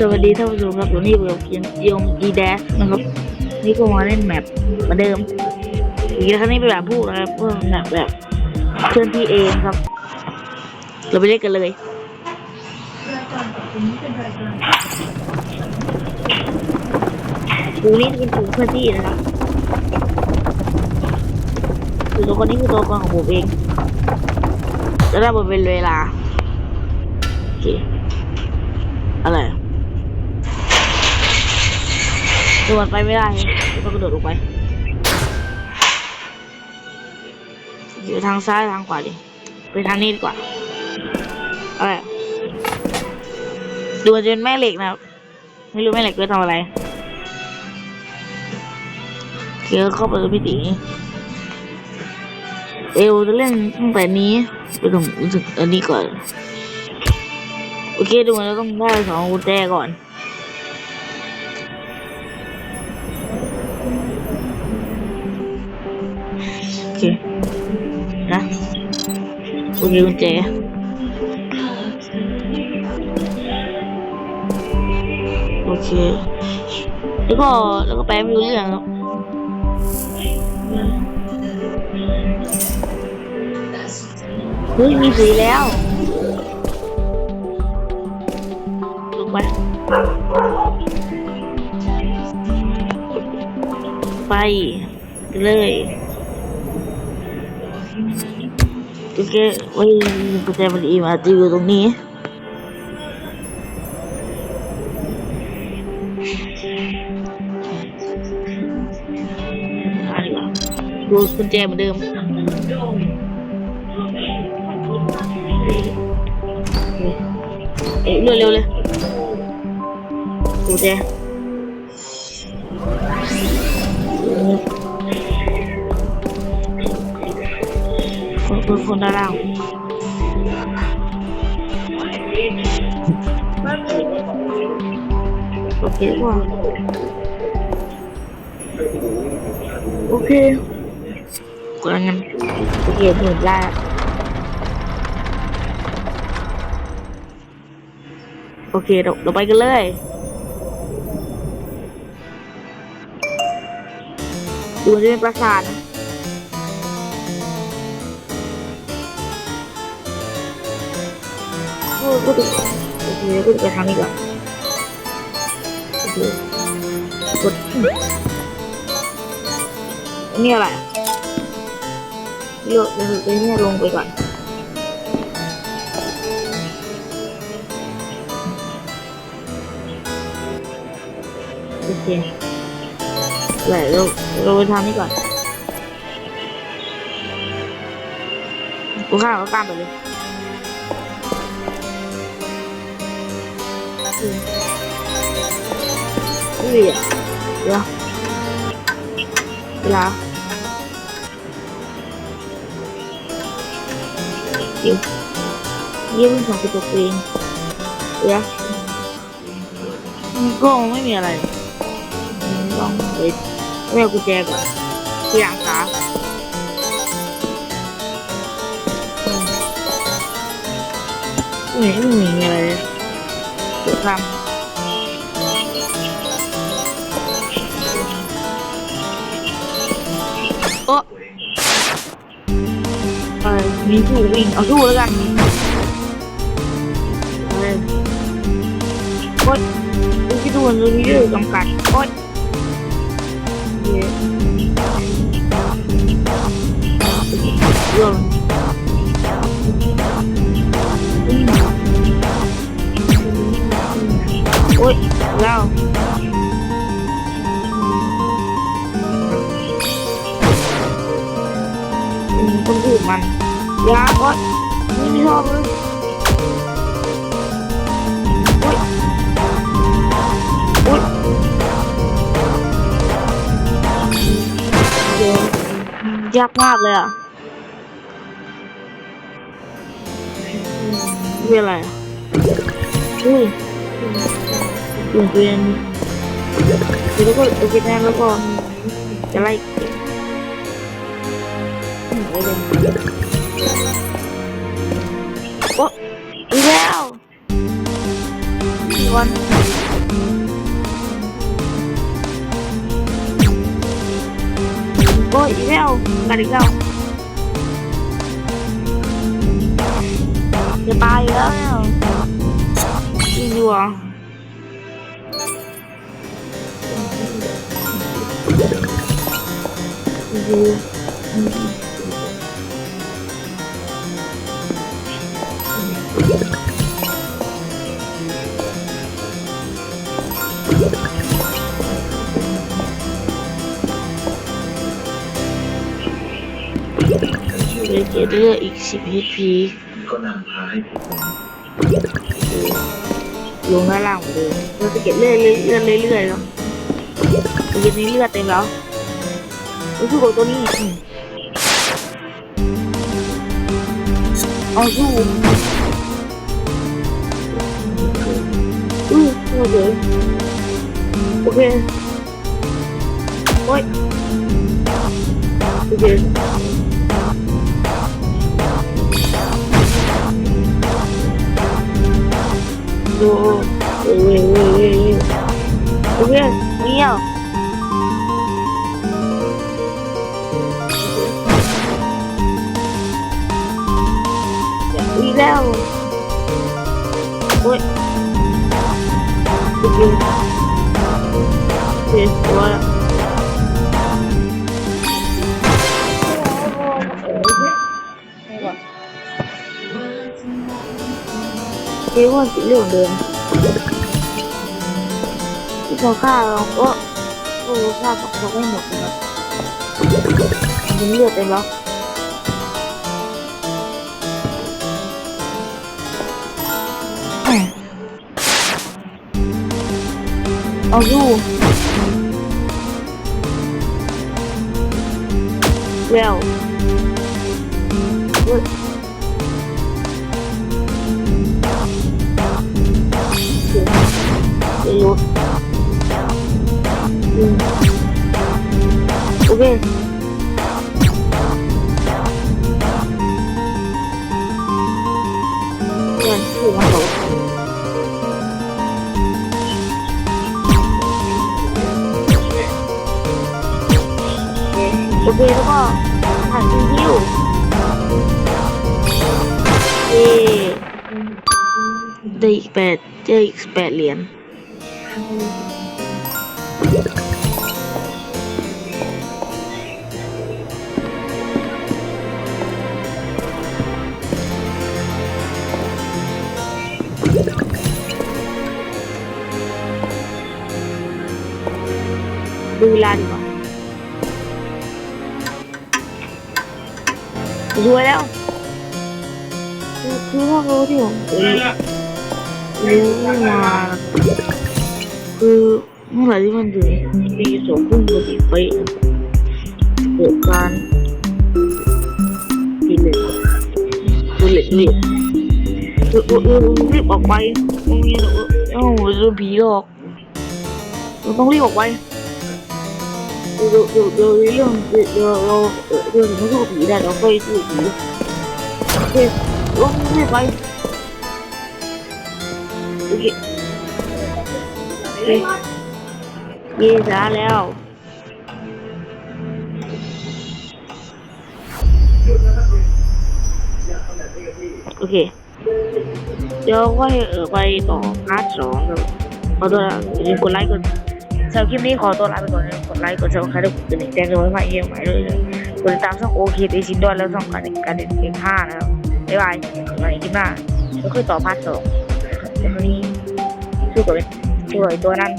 สวัสดีท่านผู้ชมครับวันนี้เราเกียนยมอีแดสนะครับนี่ก็มาเล่นแมปเหมือนเดิมอีกครั้งนี้เป็นแบบพูดนะครับเพื่อแมปแบบเคลื่อนที่เองครับ เราไปเล่นกันเลยกูนี่เป็นถุงเคลื่อนที่นะครับคือตัวคนนี้คือตัวกลางของผมเองจะได้บนเป็นเวลาโอเคอะไรอะ โดดไปไม่ได้ต้องกระโดดลงไป อยู่ทางซ้ายทางขวาดิ ไปทางนี้ดีกว่าอะไรอะดูมันจะเป็นแม่เหล็กนะ ไม่รู้แม่เหล็กจะทำอะไรเกี่ยวเข้าไปกับพี่ตีเอวจะเล่นตั้งแต่นี้ไปถึงถึงอันนี้ก่อน โอเคดูมันจะต้องได้สองกุญแจก่อน เค นะโอเคกุญแจโอเค แล้วก็แล้วก็แปลไม่รู้เรื่องครับเฮ้ยมีสีแล้วลงไปไปเลย โอเคไว้กุญแจมันอีมาจะอยู่ตรงนี้อะดีกว่าดูกุญแจเหมือนเดิมเอ๊ะเร็วเร็วๆเลยกุญแจ คนคนคนด้านล่างโอเคว่าโอเคกดงั้นโอเคหมื่นละโอเคเราเราไปกันเลยดูมันจะเป็นปราสาท โอ้ก็ดูโอเคก็ดูไปทางนี้ก่อนโอเคกดนี่อะไรอะเลือกเลือกเนี่ยลงไปก่อนโอเคไหลเราเราไปทางนี้ก่อนกูข้ามก็ข้ามไปเลย อุ้ยอะเดี๋ยวเวลาเดี๋ยวเยี่ยมของกระจกเองเดี๋ยวมันก็ไม่มีอะไรลองไปไม่เอากุญแจก่อนที่ร้านค้าไม่ไม่มีอะไรเลยเดี๋ยวทำ โอ๊ะไปมีผู้วิ่งเอาสู้แล้วกันไปโอ๊ยดูที่ดูนดูที่ดูจำกัดโอ๊ยเรื่อโอ๊ยแล้ว มันยาโอ๊ยไม่มีชอบเลยโอ๊ยากมากเลยอะเป็นอะไรอุ้ยเปลี่ยนเป็นแล้วก็โอเคแน่แล้วก็จะไล่ โอ้อีกแล้ววันโอ้ยอีกแล้วกันอี เลยเจอเลืออีกสิบ HP ก็นำพาให้ผมลงด้านล่างเหมือนเดิมเราจะเก็บเลือดเรื่อยๆเรื่อยๆเนาะเย็นนี้เลือดเต็มแล้วรู้สึกว่าตัวนี้อืมเอาสู้อือโอเคโอเคโอ้ยโอเคดูเอ้ยเอ้ยเอ้ยเอ้ยโอเคเงี้ยวอีกแล้วโอ้ยโอเคโอเคตัวละเรียกว่าสีเหลืองเดิมที่เขา ฆ่าเราก็โอ้ฆ่าเขาเขาไม่หมดเลยมัน เลือดเต็มแล้ ผ่านคิวคิวเอได้อีกแปดได้อีกแปดเหรียญดูเวลาดีกว่า รวยแล้ว คือคือว่ารู้ที่ผมรู้มาคือเมื่อไหร่ที่มันถึงปีสองพุ่งพอดีไปเกิดการกินเลยกินเลยนี่เออเออเออรีบออกไปตรงนี้เออเอ้าโดนผีหลอกเราต้องรีบออกไป เดี๋ยวเดี๋ยวเดี๋ยวเรื่องเดี๋ยวเดี๋ยวเดี๋ยวว่าไปสู้กับผีโอเคลงรีบไปโอเคโอเคเย่ช้าแล้วโอเค เดี๋ยเออไปต่อพาร์ทสองครับขอตัวละอย่าลืมกดไลค์กด สำหรับคลิปนี้ขอตัวลาไปก่อนนะกดไลค์กดซับสไครต์กดกระดิ่งแจ้งเตือนไว้ใหม่เยี่ยมใหม่ด้วยกดติดตามช่องโอเคตีชินด้วยแล้วช่องการเด็ดการเด็ดเพียงห้านะครับบ๊ายบายในคลิปหน้าแล้วคือต่อพาร์ทสองแต่คราวนี้สู้กับสู้กับไอ้ตัวนั้น